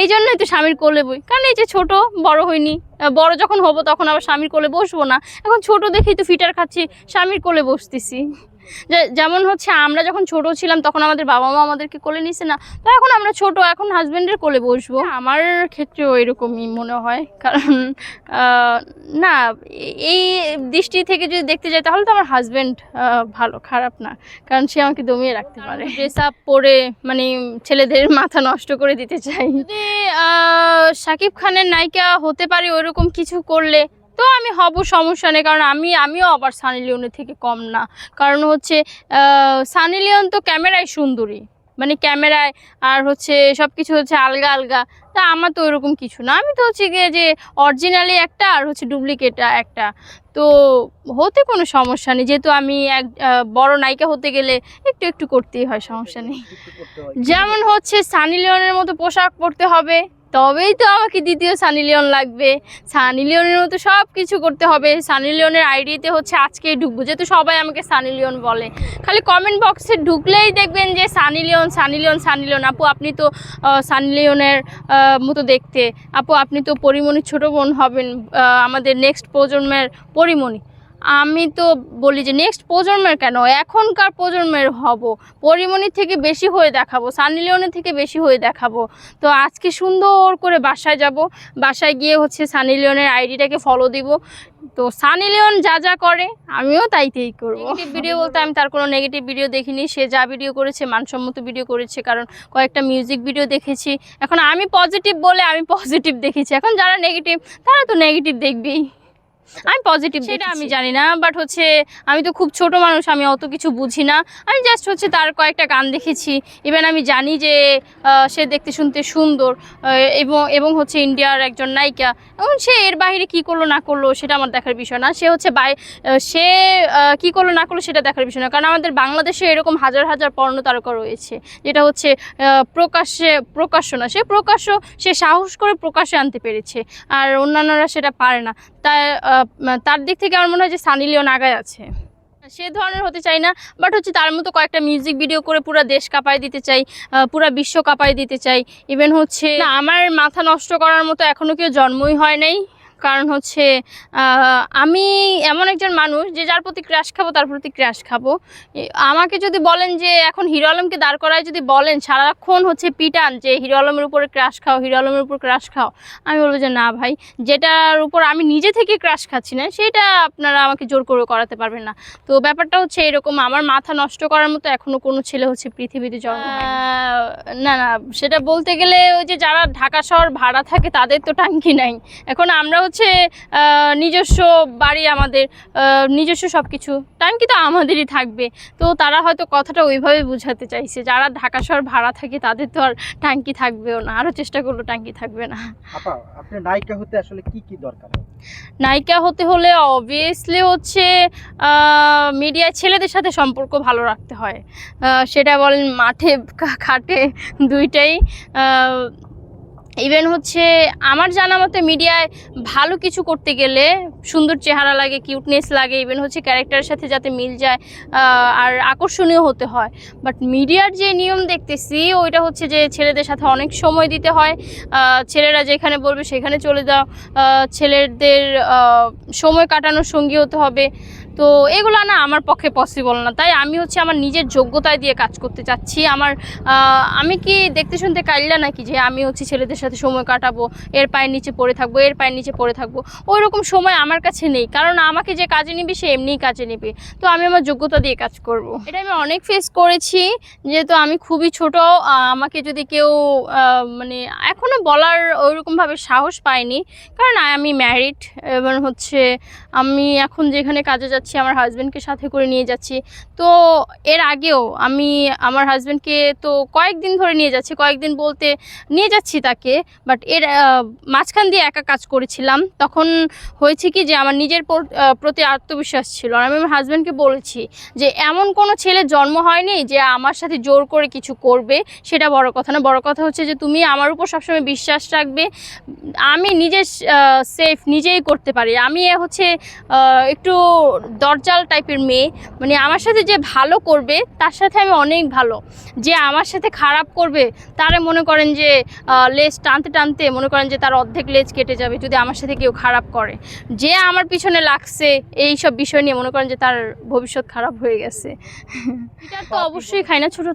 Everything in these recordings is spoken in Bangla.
এই জন্যই তো স্বামীর কোলে বই। কারণ এই যে ছোট, বড় হইনি বড় যখন হব তখন আবার স্বামীর কোলে বসবো না। এখন ছোট দেখেই তো ফিটার খাচ্ছি, স্বামীর কোলে বসতেছি। যেমন হচ্ছে আমরা যখন ছোট ছিলাম তখন আমাদের বাবা মা আমাদেরকে কোলে নিছে না। তো এখন আমরা ছোট এখন হাজবেন্ডের কোলে বসবো। আমার ক্ষেত্রেও এরকমই মনে হয়। কারণ না এই দৃষ্টি থেকে যদি দেখতে যাই তাহলে তো আমার হাজবেন্ড ভালো খারাপ না। কারণ সে আমাকে দমিয়ে রাখতে পারে। ড্রেস আপ পরে মানে ছেলেদের মাথা নষ্ট করে দিতে চাই। যদি শাকিব খানের নায়িকা হতে পারে ওইরকম কিছু করলে তো আমি হব সমস্যা নেই কারণ আমি আমিও আবার সানি লিওনের থেকে কম না। কারণ হচ্ছে সানি লিওন তো ক্যামেরায় সুন্দরী। মানে ক্যামেরায় আর হচ্ছে সব কিছু হচ্ছে আলগা আলগা। তা আমার তো ওইরকম কিছু না। আমি তো হচ্ছে গিয়ে যে অরিজিনালি একটা আর হচ্ছে ডুপ্লিকেট একটা। তো হতে কোনো সমস্যা নেই। যেহেতু আমি এক বড় নায়িকা হতে গেলে একটু একটু করতেই হয় সমস্যা নেই। যেমন হচ্ছে সানি লিওনের মতো পোশাক পরতে হবে। তবেই তো আমাকে দ্বিতীয় সানি লিওন লাগবে। সানি লিওনের মতো সব কিছু করতে হবে। সানি লিওনের আইডিতে হচ্ছে আজকেই ঢুকবো, যেহেতু সবাই আমাকে সানি লিওন বলে। খালি কমেন্ট বক্সে ঢুকলেই দেখবেন যে Sunny Leone Sunny Leone Sunny Leone. আপু, আপনি তো সানি লিওনের মতো দেখতে। আপু, আপনি তো পরিমণির ছোটো বোন হবেন আমাদের নেক্সট প্রজন্মের পরিমণি। আমি তো বলি যে নেক্সট প্রজন্মের কেন? এখনকার প্রজন্মের হব। পরিমণির থেকে বেশি হয়ে দেখাবো সানি লিওনের থেকে বেশি হয়ে দেখাবো। তো আজকে সুন্দর করে বাসায় যাব। বাসায় গিয়ে হচ্ছে সানি লিওনের আইডিটাকে ফলো দিব। তো সানি লিওন যা যা করে আমিও তাইতেই করব। নেগেটিভ ভিডিও বলতে আমি তার কোনো নেগেটিভ ভিডিও দেখিনি। সে যা ভিডিও করেছে মানসম্মত ভিডিও করেছে কারণ কয়েকটা মিউজিক ভিডিও দেখেছি। এখন আমি পজিটিভ বলে আমি পজিটিভ দেখেছি। এখন যারা নেগেটিভ তারা তো নেগেটিভ দেখবেই। আমি পজিটিভ সেটা আমি জানি না বাট হচ্ছে আমি তো খুব ছোট মানুষ আমি অত কিছু বুঝি না। আমি জাস্ট হচ্ছে তার কয়েকটা গান দেখেছি। ইভেন আমি জানি যে সে দেখতে শুনতে সুন্দর এবং এবং হচ্ছে ইন্ডিয়ার একজন নায়িকা। এবং সে এর বাইরে কি করল না করল সেটা আমার দেখার বিষয় না। সে হচ্ছে বাই সে কি করল না করল সেটা দেখার বিষয় না। কারণ আমাদের বাংলাদেশে এরকম হাজার হাজার পর্ণ তারকা রয়েছে। যেটা হচ্ছে প্রকাশ্যে প্রকাশ্য না। সে প্রকাশ্য সে সাহস করে প্রকাশ্যে আনতে পেরেছে। আর অন্যান্যরা সেটা পারে না। আহ, তার দিক থেকে আমার মনে হয় যে সানি লিওন আগায় আছে। সে ধরনের হতে চাই না বাট হচ্ছে তার মতো কয়েকটা মিউজিক ভিডিও করে পুরো দেশ কাঁপায় দিতে চাই পুরো বিশ্ব কাঁপায় দিতে চাই। ইভেন হচ্ছে আমার মাথা নষ্ট করার মতো এখনও কেউ জন্মই হয় নাই। কারণ হচ্ছে আমি এমন একজন মানুষ যে যার প্রতি ক্র্যাশ খাব, তার প্রতি ক্র্যাশ খাব। আমাকে যদি বলেন যে এখন হিরো আলমকে দাঁড় করায় যদি বলেন, সারাক্ষণ হচ্ছে পিটান যে হিরো আলমের উপরে ক্র্যাশ খাও, হিরো আলমের উপর ক্র্যাশ খাও, আমি বলব যে না ভাই, যেটার উপর আমি নিজে থেকে ক্র্যাশ খাচ্ছি না, সেটা আপনারা আমাকে জোর করে করাতে পারবেন না। তো ব্যাপারটা হচ্ছে এরকম, আমার মাথা নষ্ট করার মতো এখনও কোনো ছেলে হচ্ছে পৃথিবীতে জন্ম না না, সেটা বলতে গেলে ওই যে যারা ঢাকা শহর ভাড়া থাকে, তাদের তো টাঙ্কি নাই। এখন আমরা হচ্ছে নিজস্ব বাড়ি আমাদের নিজস্ব সব কিছু টাঙ্কি তো আমাদেরই থাকবে। তো তারা হয়তো কথাটা ওইভাবে বোঝাতে চাইছে। যারা ঢাকা শহর ভাড়া থাকে তাদের তো আর ট্যাঙ্কি থাকবেও না। আরও চেষ্টা করল ট্যাঙ্কি থাকবে না। আপনার নায়িকা হতে আসলে কি কি দরকার? নায়িকা হতে হলে অবভিয়াসলি হচ্ছে মিডিয়ায় ছেলেদের সাথে সম্পর্ক ভালো রাখতে হয়। সেটা বলেন মাঠে খাটে দুইটাই। ইভেন হচ্ছে আমার জানা মতে মিডিয়ায় ভালো কিছু করতে গেলে সুন্দর চেহারা লাগে কিউটনেস লাগে ইভেন হচ্ছে ক্যারেক্টারের সাথে যাতে মিল যায় আর আকর্ষণীয় হতে হয়। বাট মিডিয়ার যে নিয়ম দেখতেছি, ওইটা হচ্ছে যে ছেলেদের সাথে অনেক সময় দিতে হয়। ছেলেরা যেখানে বলবে সেখানে চলে যাও। ছেলেদের সময় কাটানোর সঙ্গী হতে হবে। তো এগুলো না আমার পক্ষে পসিবল না। তাই আমি হচ্ছে আমার নিজের যোগ্যতায় দিয়ে কাজ করতে চাচ্ছি। আমার আমি কি দেখতে শুনতে কাইলা নাকি যে আমি হচ্ছে ছেলেদের সাথে সময় কাটাবো, এর পায়ের নিচে পড়ে থাকব, এর পায়ের নিচে পড়ে থাকব? ওই রকম সময় আমার কাছে নেই। কারণ আমাকে যে কাজে নিবি, সে এমনিই কাজে নেবে। তো আমি আমার যোগ্যতা দিয়ে কাজ করব। এটা আমি অনেক ফেস করেছি। যেহেতু আমি খুবই ছোট আমাকে যদি কেউ মানে এখনও বলার ওইরকমভাবে সাহস পাইনি কারণ আমি ম্যারিড এবং হচ্ছে আমি এখন যেখানে কাজে যাচ্ছি আমার হাজব্যান্ডকে সাথে করে নিয়ে যাচ্ছি। তো এর আগেও আমি আমার হাজব্যান্ডকে তো কয়েকদিন ধরে নিয়ে যাচ্ছি, কয়েকদিন বলতে নিয়ে যাচ্ছি তাকে বাট এর মাঝখান দিয়ে একা কাজ করেছিলাম। তখন হয়েছে কি যে আমার নিজের প্রতি আত্মবিশ্বাস ছিল। আর আমি আমার হাজব্যান্ডকে বলেছি যে, এমন কোনো ছেলে জন্ম হয়নি যে আমার সাথে জোর করে কিছু করবে, সেটা বড় কথা না। বড় কথা হচ্ছে যে, তুমি আমার উপর সবসময় বিশ্বাস রাখবে। আমি নিজে সেফ নিজেই করতে পারি। আমি হচ্ছে একটু দরজাল টাইপের মেয়ে। মানে আমার সাথে যে ভালো করবে তার সাথে আমি অনেক ভালো। যে আমার সাথে খারাপ করবে তারা মনে করেন যে লেজ টানতে টানতে মনে করেন যে তার অর্ধেক লেজ কেটে যাবে যদি আমার সাথে কেউ খারাপ করে। যে আমার পিছনে লাগছে এই সব বিষয় নিয়ে মনে করেন যে তার ভবিষ্যৎ খারাপ হয়ে গেছে। এটা তো অবশ্যই খাই না। ছোটো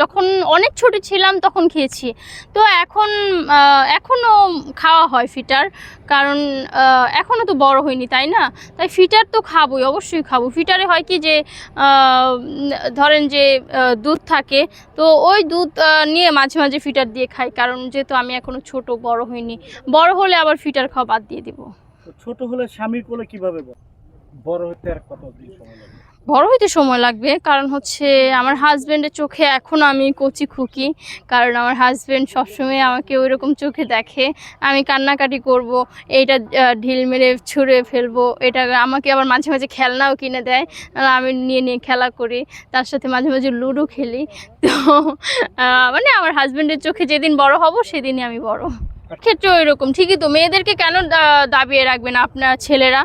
যখন অনেক ছোট ছিলাম তখন খেয়েছি। তো এখন এখনও খাওয়া হয় ফিটার। কারণ এখনও তো বড় হয়নি, তাই না? তাই ফিটার তো খাবই, অবশ্যই খাব। ফিটারে হয় কি যে ধরেন যে দুধ থাকে, তো ওই দুধ নিয়ে মাঝে মাঝে ফিটার দিয়ে খাই, কারণ যেহেতু আমি এখনও ছোট, বড় হইনি। বড় হলে আবার ফিটার খাওয়া বাদ দিয়ে দিব। ছোট হলে স্বামীর কোলে কীভাবে বড়? হতে আর কত দিন সময় বড় হইতে সময় লাগবে। কারণ হচ্ছে আমার হাজব্যান্ডের চোখে এখন আমি কচি খুকি। কারণ আমার হাজব্যান্ড সবসময় আমাকে ওই রকম চোখে দেখে। আমি কান্নাকাটি করব এইটা ঢিল মেরে ছুঁড়ে ফেলব এটা আমাকে আবার মাঝে মাঝে খেলনাও কিনে দেয়। আমি নিয়ে নিয়ে খেলা করি তার সাথে মাঝে মাঝে লুডো খেলি। তো মানে আমার হাজব্যান্ডের চোখে যেদিন বড় হব সেদিনই আমি বড়। ক্ষেত্রে ওই রকম ঠিকই তো মেয়েদেরকে কেন দাবিয়ে রাখবেন আপনার ছেলেরা?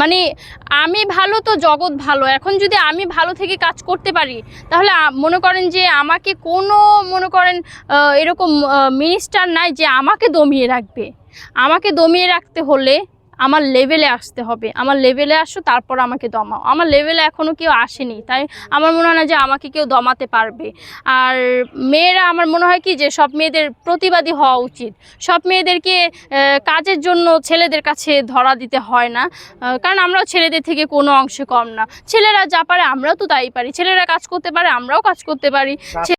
মানে আমি ভালো তো জগৎ ভালো। এখন যদি আমি ভালো থেকে কাজ করতে পারি, তাহলে মনে করেন যে আমাকে কোনো, মনে করেন এরকম মিনিস্টার নাই যে আমাকে দমিয়ে রাখবে। আমাকে দমিয়ে রাখতে হলে আমার লেভেলে আসতে হবে। আমার লেভেলে আসো তারপর আমাকে দমাও। আমার লেভেলে এখনও কেউ আসেনি তাই আমার মনে হয় না যে আমাকে কেউ দমাতে পারবে। আর মেয়েরা আমার মনে হয় কি যে সব মেয়েদের প্রতিবাদী হওয়া উচিত। সব মেয়েদেরকে কাজের জন্য ছেলেদের কাছে ধরা দিতে হয় না। কারণ আমরাও ছেলেদের থেকে কোনো অংশে কম না। ছেলেরা যা পারে আমরাও তো তাই পারি। ছেলেরা কাজ করতে পারে আমরাও কাজ করতে পারি।